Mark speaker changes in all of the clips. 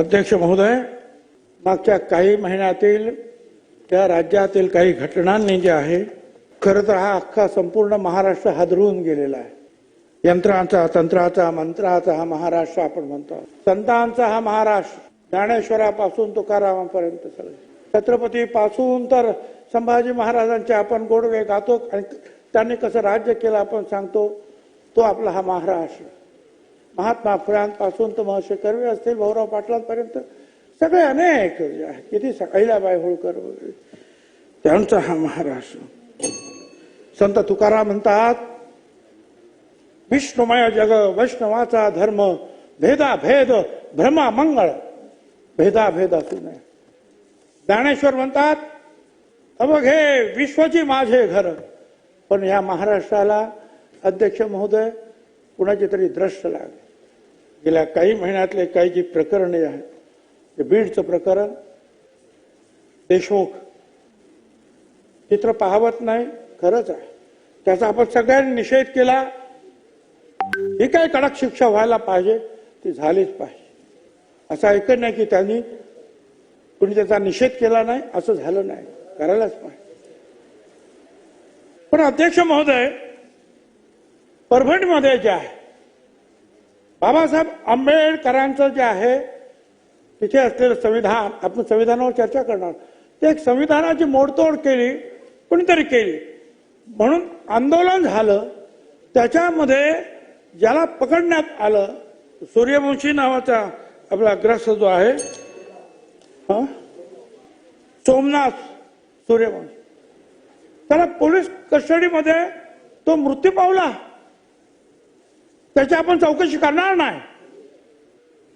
Speaker 1: अध्यक्ष महोदय मागच्या काही महिन्यातील त्या राज्यातील काही घटनांनी जे आहे खरं तर हा अख्खा संपूर्ण महाराष्ट्र हादरवून गेलेला आहे. यंत्रांचा तंत्राचा मंत्राचा हा महाराष्ट्र आपण म्हणतो. संतांचा हा महाराष्ट्र ज्ञानेश्वरापासून तुकारामापर्यंत सगळे. छत्रपती पासून तर संभाजी महाराजांचे आपण गोडवे गातो आणि त्यांनी कसं राज्य केलं आपण सांगतो तो आपला हा महाराष्ट्र. महात्मा फुल्यांपासून तर महर्षी कर्वे असतील भाऊराव पाटलांपर्यंत सगळे अनेक जे आहेत. किती अहिल्याबाई होळकर वगैरे. त्यांचा हा महाराष्ट्र. संत तुकाराम म्हणतात विष्णुमय जग वैष्णवाचा धर्म भेदा भेद भ्रमा मंगळ. भेदा भेद असू नये. ज्ञानेश्वर म्हणतात अवघे विश्वची माझे घर. पण या महाराष्ट्राला अध्यक्ष महोदय कुणाची तरी द्रष्ट लागले. गेल्या काही महिन्यातले काही जी प्रकरणे आहेत ते बीडचं प्रकरण देशमुख. चित्र पाहावत नाही खरंच आहे. त्याचा आपण सगळ्यांनी निषेध केला. ही काय कडक शिक्षा व्हायला पाहिजे ती झालीच पाहिजे. असं ऐकत नाही की त्यांनी कुणी त्याचा निषेध केला नाही असं झालं नाही. करायलाच पाहिजे. पण अध्यक्ष महोदय परभणीमध्ये जे आहे बाबासाहेब आंबेडकरांचं जे आहे तिथे असलेलं संविधान आपण संविधानावर चर्चा करणार. ते एक संविधानाची मोडतोड केली कुणीतरी केली. म्हणून आंदोलन झालं. त्याच्यामध्ये ज्याला पकडण्यात आलं सूर्यवंशी नावाचा आपला ग्रस्त जो आहे हा? सोमनाथ सूर्यवंशी. त्याला पोलीस कस्टडीमध्ये तो मृत्यू पावला. त्याची आपण चौकशी करणार नाही.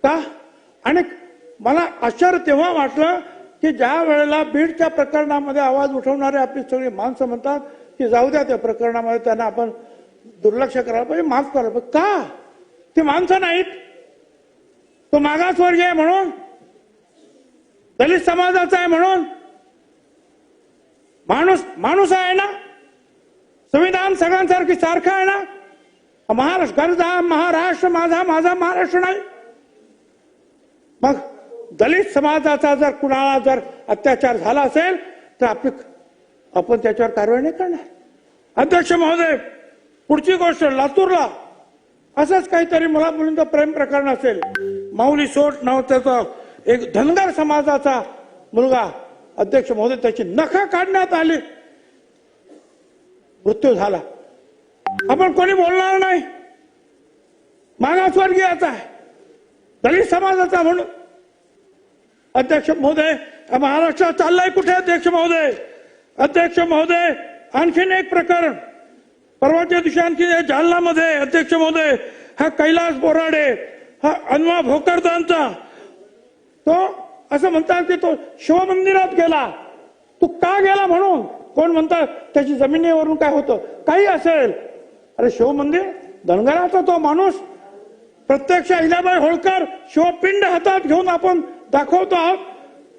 Speaker 1: का? आणि मला आश्चर्य तेव्हा वाटलं की ज्या वेळेला बीडच्या प्रकरणामध्ये आवाज उठवणारे आपली सगळी माणसं म्हणतात की जाऊ द्या त्या प्रकरणामध्ये त्यांना आपण दुर्लक्ष करायला पाहिजे माफ करायला पाहिजे. का? ते माणसं नाहीत. तो मागासवर्गीय आहे म्हणून. दलित समाजाचा आहे म्हणून. माणूस माणूस आहे ना? संविधान सगळ्यांसारखी सारखं आहे ना? महाराष्ट्र गरजा महाराष्ट्र माझा माझा महाराष्ट्र नाही. मग दलित समाजाचा जर कुणाला जर अत्याचार झाला असेल तर आपली आपण त्याच्यावर कारवाई नाही करणार. अध्यक्ष महोदय पुढची गोष्ट लातूरला. असंच काहीतरी मुला मुलींचं प्रेम प्रकरण असेल. माऊली सोट नावाचा एक धनगर समाजाचा मुलगा अध्यक्ष महोदय त्याची नखा काढण्यात आली. मृत्यू झाला. आपण कोणी बोलणार नाही. मागासवर्गीयाचा दलित समाजाचा म्हणून. अध्यक्ष महोदय महाराष्ट्रात चाललाय कुठे अध्यक्ष महोदय? अध्यक्ष महोदय आणखीन एक प्रकरण. परवाच्या दिवशी आणखी जालनामध्ये अध्यक्ष महोदय हा कैलास बोराडे हा अन्वा भोकरदांचा. तो असं म्हणतात की तो शिवमंदिरात गेला. तू का गेला म्हणून? कोण म्हणतात त्याची जमिनीवरून काय होतं? काही असेल. अरे शिवमंदिर धनगराचा तो माणूस प्रत्यक्ष अहिल्याबाई होळकर शिवपिंड हातात घेऊन आपण दाखवतो आहोत.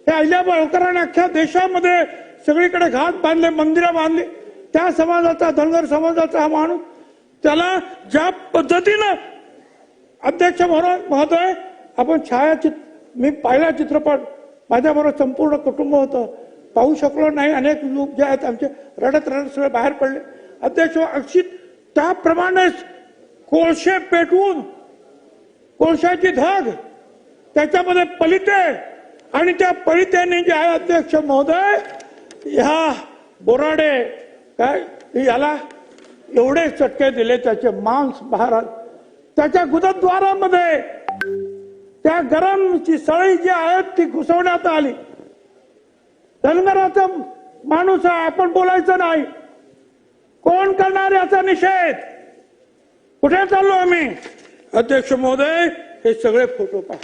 Speaker 1: हे अहिल्याबाई होळकरांनी अख्ख्या देशामध्ये सगळीकडे घाट बांधले मंदिरं बांधली. त्या समाजाचा धनगर समाजाचा हा माणूस त्याला ज्या पद्धतीनं अध्यक्ष म्हणून महोदय आपण छायाचित्र मी पाहिला चित्रपट माझ्याबरोबर संपूर्ण कुटुंब होतं. पाहू शकलो नाही अनेक लोक जे आहेत आमचे रडत रडत सगळे बाहेर पडले. अध्यक्ष अक्षित त्याप्रमाणेच कोळशे पेटवून कोळशाची धग त्याच्यामध्ये पलिते आणि त्या पलित्यांनी जे आहे अध्यक्ष महोदय ह्या बोराडे काय याला एवढे चटके दिले त्याचे मांस भारत त्याच्या गुदद्वारामध्ये त्या गरमची सळी जी आहेत ती घुसवण्यात आली. धनगराचा माणूस आहे आपण बोलायचं नाही. कोण करणार याचा निषेध? कुठे चाललो आम्ही? अध्यक्ष महोदय हे सगळे फोटो पहा.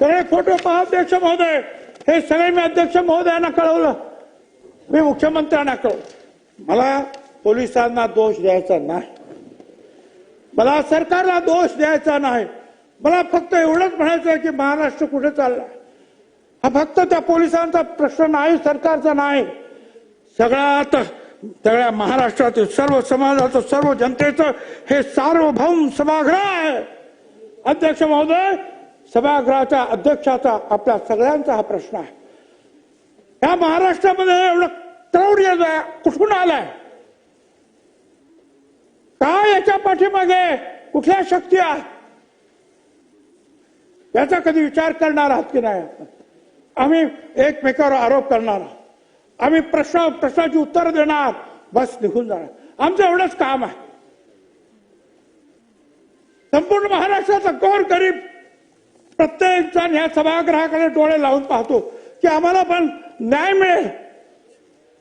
Speaker 1: सगळे फोटो पहा अध्यक्ष महोदय. हे सगळे मी अध्यक्ष महोदयांना कळवलं. मी मुख्यमंत्र्यांना कळवलं. मला पोलिसांना दोष द्यायचा नाही. मला सरकारला दोष द्यायचा नाही. मला फक्त एवढंच म्हणायचं आहे की महाराष्ट्र कुठे चालला हा फक्त त्या पोलिसांचा प्रश्न नाही सरकारचा नाही. सगळ्यात सगळ्या महाराष्ट्रातील सर्व समाजाचं सर्व जनतेचं हे सार्वभौम सभागृह आहे अध्यक्ष महोदय सभागृहाच्या अध्यक्षाचा आपल्या सगळ्यांचा हा प्रश्न आहे या महाराष्ट्रामध्ये एवढं क्रौर्य कुठून आलाय काय याच्या पाठीमागे कुठल्या शक्ती आहेत याचा कधी विचार करणार आहात की नाही आपण? आम्ही एकमेकावर आरोप करणार आहोत. आम्ही प्रश्न प्रश्नाची उत्तर देणार. बस निघून जाणार. आमचं एवढंच काम आहे. संपूर्ण महाराष्ट्राचा कोर गरीब प्रत्येक जण ह्या सभागृहाकडे डोळे लावून पाहतो की आम्हाला पण न्याय मिळेल.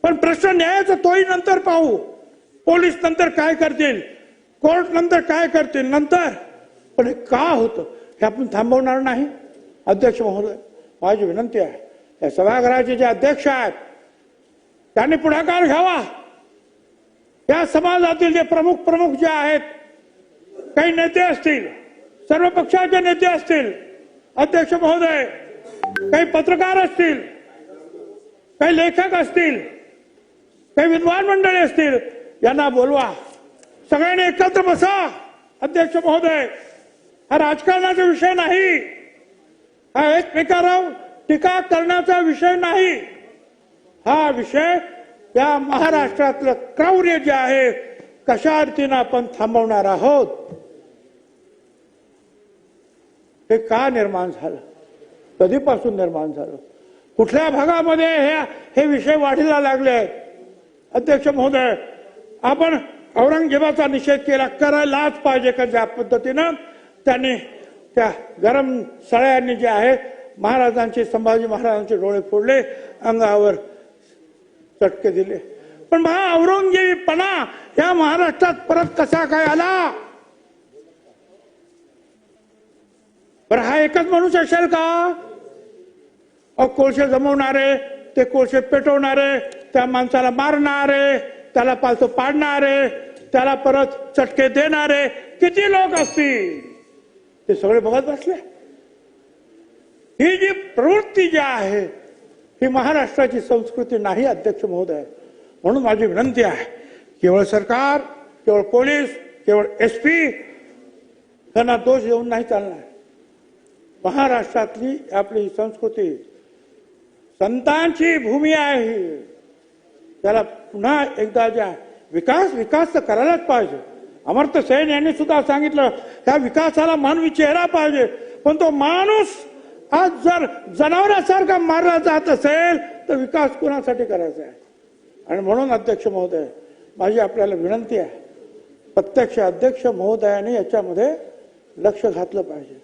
Speaker 1: पण प्रश्न न्यायाचा तोही नंतर पाहू. पोलीस नंतर काय करतील? कोर्ट नंतर काय करतील? नंतर. पण हे का होतं? हे आपण थांबवणार नाही. अध्यक्ष महोदय माझी विनंती आहे. या सभागृहाचे जे अध्यक्ष आहेत त्यांनी पुढाकार घ्यावा. या समाजातील जे प्रमुख प्रमुख जे आहेत काही नेते असतील सर्व पक्षाचे नेते असतील अध्यक्ष महोदय काही पत्रकार असतील काही लेखक असतील काही विद्वान मंडळी असतील यांना बोलवा. सगळ्यांनी एकत्र बसा अध्यक्ष महोदय. हा राजकारणाचा विषय नाही. हा एकमेकावर टीका करण्याचा विषय नाही. हा विषय या महाराष्ट्रातलं क्रौर्य जे आहे कशा अर्थीनं आपण थांबवणार आहोत? हे का निर्माण झालं? कधीपासून निर्माण झालं? कुठल्या भागामध्ये हे हे विषय वाढीला लागले? अध्यक्ष महोदय आपण औरंगजेबाचा निषेध केला करायलाच पाहिजे का ज्या पद्धतीनं? त्यांनी त्या गरम सळ्यांनी जे आहे महाराजांचे संभाजी महाराजांचे डोळे फोडले अंगावर चटके दिले. पण महा औरंगजेबीपणा या महाराष्ट्रात परत कसा काय आला? बरं हा एकच माणूस असेल का? अ कोळसे जमवणारे ते कोळसे पेटवणारे त्या माणसाला मारणारे त्याला पालतो पाडणारे त्याला परत चटके देणारे किती लोक असतील? ते सगळे बघत बसले. ही जी प्रवृत्ती जी आहे ही महाराष्ट्राची संस्कृती नाही अध्यक्ष महोदय. म्हणून माझी विनंती आहे केवळ सरकार केवळ पोलीस केवळ एस पी यांना दोष देऊन नाही चालणार. महाराष्ट्रातली आपली संस्कृती संतांची भूमी आहे. ही त्याला पुन्हा एकदा ज्या विकास विकास तर करायलाच पाहिजे. अमर्त्य सेन यांनी सुद्धा सांगितलं त्या विकासाला मानवी चेहरा पाहिजे. पण तो माणूस आज जर जनावरासारखा मारला जात असेल तर विकास कुणासाठी करायचा आहे? आणि म्हणून अध्यक्ष महोदय माझी आपल्याला विनंती आहे प्रत्यक्ष अध्यक्ष महोदयाने याच्यामध्ये लक्ष घातलं पाहिजे.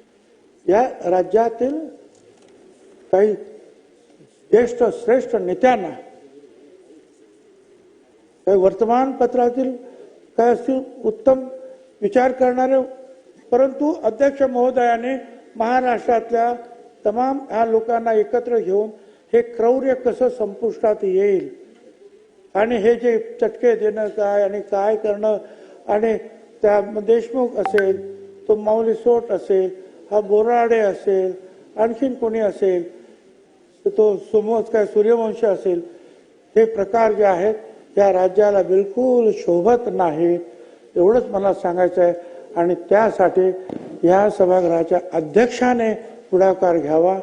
Speaker 1: या राज्यातील काही ज्येष्ठ श्रेष्ठ नेत्यांना काही वर्तमानपत्रातील काय असतील उत्तम विचार करणारे परंतु अध्यक्ष महोदयाने महाराष्ट्रातल्या तमाम ह्या लोकांना एकत्र घेऊन हे क्रौर्य कसं संपुष्टात येईल? आणि हे जे चटके देणं काय आणि काय करणं? आणि त्या देशमुख असेल तो माऊली सोट असेल हा बोराडे असेल आणखीन कोणी असेल तो सुमोज काय सूर्यवंशी असेल हे प्रकार जे आहेत या राज्याला बिलकुल शोभत नाही एवढंच मला सांगायचं आहे आणि त्यासाठी या सभागृहाच्या अध्यक्षाने पुढाकार घ्यावा.